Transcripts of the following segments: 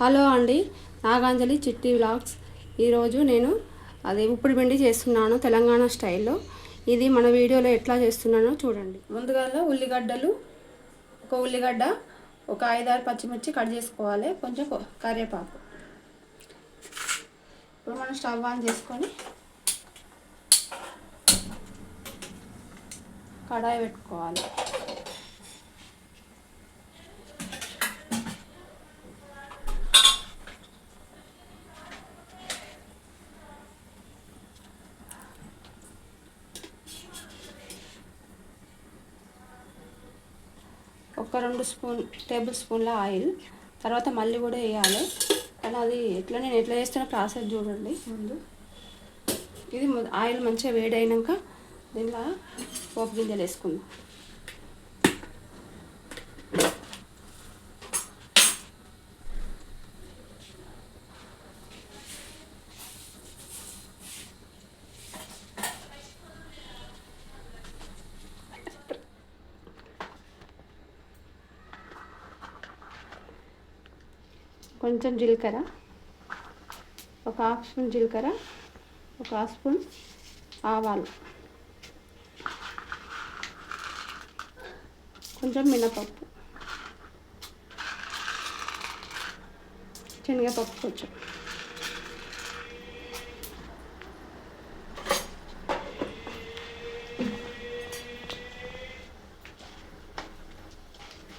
Hello అండి నాగాంజలి చిట్టి vlogs. ఈరోజు నేను అది ఉప్పుడు పిండి చేస్తున్నాను తెలంగాణ స్టైల్లో. ఇది మన వీడియోలో ఎట్లా చేస్తున్నానో చూడండి. ముందుగా ఉల్లిగడ్డలు ఒక ఉల్లిగడ్డ ఒక ఐదారు పచ్చిమిర్చి కట్ చేసుకోవాలి. కొంచెం కరివేపాకు. ఇప్పుడు మనం స్టవ్ ఆన్ చేసుకొని కడాయి పెట్టుకోవాలి. ఒక రెండు స్పూన్ టేబుల్ స్పూన్ల ఆయిల్. తర్వాత మళ్ళీ కూడా వేయాలి. కానీ అది ఎట్లా నేను ఎట్లా చేస్తున్న ప్రాసెస్ చూడండి ముందు. ఇది ఆయిల్ మంచిగా వేడైనాక దీనిలో పోపు గింజలు వేసుకుందాం. కొంచెం జీలకర్ర ఒక హాఫ్ స్పూన్ జీలకర్ర ఒక హాఫ్ స్పూన్ ఆవాలు. కొంచెం మినపప్పు. శనగపప్పు కొంచెం.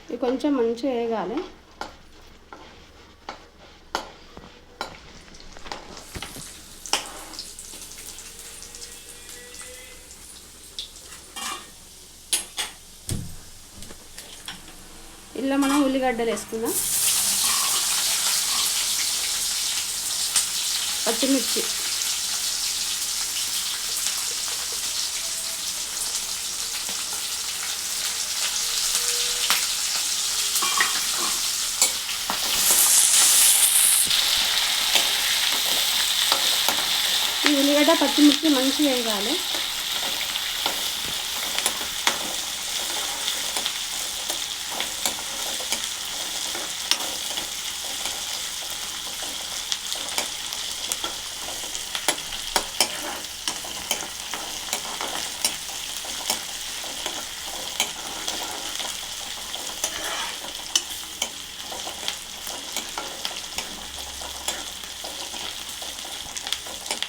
ఇది కొంచెం మంచిగా వేగాలి. ఇలా మనం ఉల్లిగడ్డలు వేసుకుందాం. పచ్చిమిర్చి. ఈ ఉల్లిగడ్డ పచ్చిమిర్చి మంచిగా వేయాలి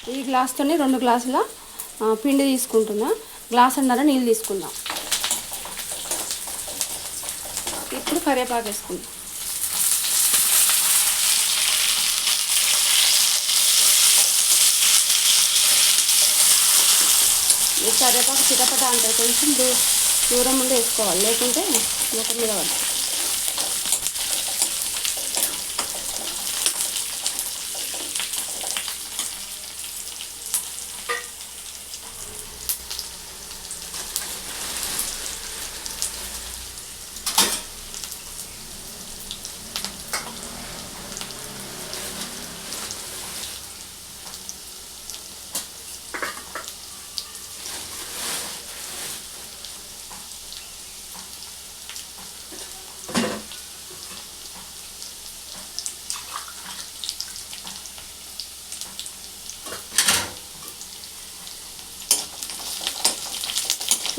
ఈ గ్లాస్తోనే రెండు గ్లాసుల పిండి తీసుకుంటున్నా. గ్లాస్ అన్నర నీళ్ళు తీసుకుందాం. ఇప్పుడు కరివేపాకు వేసుకుందాం. ఈ కరివేపాకు చిటపట అంటే కొంచెం దూ దూరం ఉండి వేసుకోవాలి. లేకుంటే ముఖం మీద పడుతుంది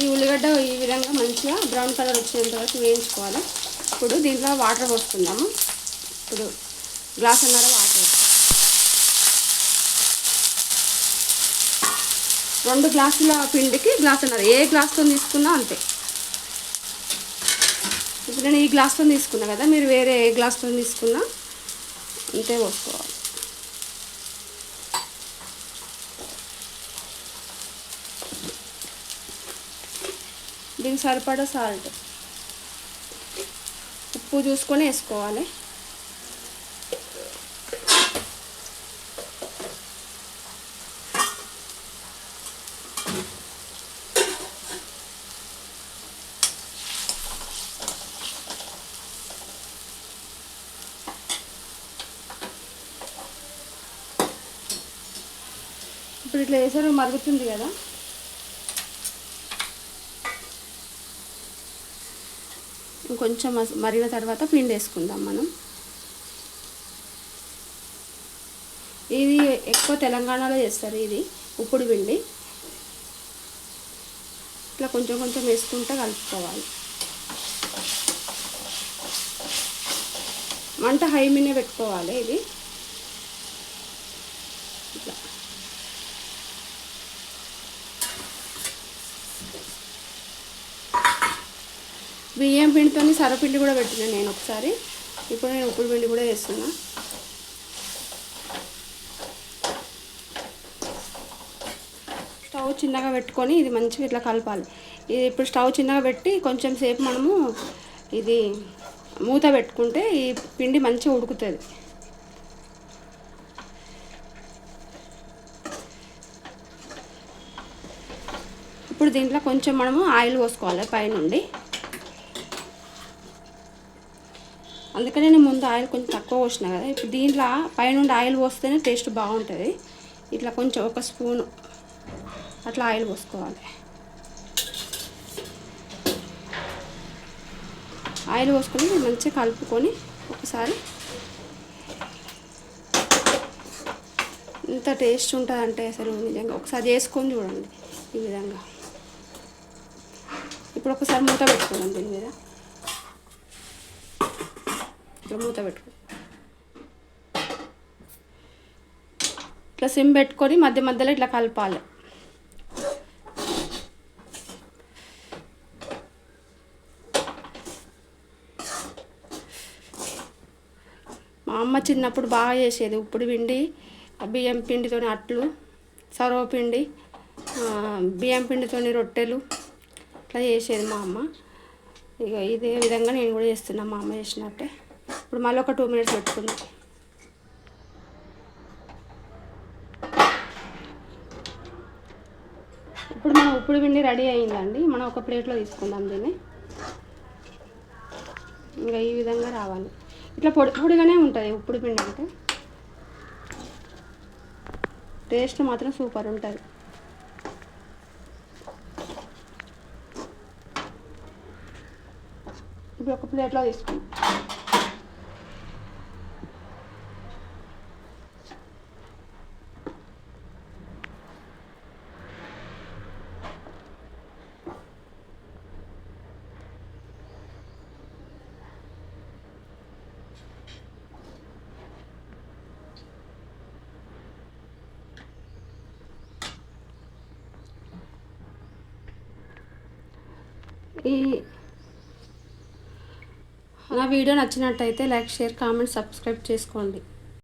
ఈ ఉల్లిగడ్డ ఈ విధంగా మంచిగా బ్రౌన్ కలర్ వచ్చేంత వరకు వేయించుకోవాలి. ఇప్పుడు దీంట్లో వాటర్ పోసుకుందాము. ఇప్పుడు గ్లాస్ అన్నర వాటర్ రెండు గ్లాసుల పిండికి గ్లాస్ అన్నర ఏ గ్లాస్తో తీసుకున్నా అంతే. ఇప్పుడు నేను ఈ గ్లాస్తో తీసుకున్నా కదా మీరు వేరే ఏ గ్లాస్తో తీసుకున్నా అంతే పోసుకోవాలి. దీనికి సరిపడా సాల్ట్. ఉప్పు చూసుకొని వేసుకోవాలి. ఇప్పుడు ఇట్లా వేసారు మరుగుతుంది కదా? ఇంకొంచెం మరిగిన తర్వాత పిండి వేసుకుందాం మనం. ఇది ఎక్కువ తెలంగాణలో చేస్తారు ఇది ఉప్పుడు పిండి. ఇట్లా కొంచెం కొంచెం వేసుకుంటూ కలుపుకోవాలి. మంట హై మీద పెట్టుకోవాలి ఇది. ఇట్లా. బియ్యం పిండితో సరపిండి కూడా పెట్టిన నేను ఒకసారి. ఇప్పుడు నేను ఉప్పుడు పిండి కూడా వేస్తున్నా స్టవ్ చిన్నగా పెట్టుకొని ఇది మంచిగా ఇట్లా కలపాలి. ఇది ఇప్పుడు స్టవ్ చిన్నగా పెట్టి కొంచెం సేపు మనము ఇది మూత పెట్టుకుంటే ఈ పిండి మంచిగా ఉడుకుతుంది. ఇప్పుడు దీంట్లో కొంచెం మనము ఆయిల్ పోసుకోవాలి పైనుండి. అందుకనే నేను ముందు ఆయిల్ కొంచెం తక్కువ పోసిన కదా. ఇప్పుడు దీంట్లో పైనుండి ఆయిల్ పోస్తేనే టేస్ట్ బాగుంటుంది. ఇట్లా కొంచెం ఒక స్పూన్ అట్లా ఆయిల్ పోసుకోవాలి. ఆయిల్ పోసుకొని మంచిగా కలుపుకొని ఒకసారి ఎంత టేస్ట్ ఉంటుందంటే అసలు నిజంగా ఒకసారి చేసుకొని చూడండి ఈ విధంగా. ఇప్పుడు ఒకసారి మూత పెట్టుకోండి దీని మీద. ఇట్లా మూత పెట్టుకో. ఇట్లా సిమ్ పెట్టుకొని మధ్య మధ్యలో ఇట్లా కలపాలి. మా అమ్మ చిన్నప్పుడు బాగా చేసేది. ఉప్పుడు పిండి బియ్యం పిండితోని అట్లు సర్వపిండి బియ్యం పిండితోని రొట్టెలు ఇట్లా చేసేది మా అమ్మ. ఇక ఇదే విధంగా నేను కూడా చేస్తున్నా మా అమ్మ చేసినట్టే. ఇప్పుడు మళ్ళీ ఒక టూ మినిట్స్ పెట్టుకుందాం. ఇప్పుడు మన ఉప్పుడు పిండి రెడీ అయిందండి. మనం ఒక ప్లేట్లో తీసుకుందాం దీన్ని. ఇంకా ఈ విధంగా రావాలి. ఇట్లా పొడి పొడిగానే ఉంటుంది ఉప్పుడు పిండి అంటే. టేస్ట్ మాత్రం సూపర్ ఉంటుంది. ఇప్పుడు ఒక ప్లేట్లో తీసుకుందాం. ఈ నా వీడియో నచ్చినట్టయితే లైక్ షేర్ కామెంట్ సబ్స్క్రైబ్ చేసుకోండి.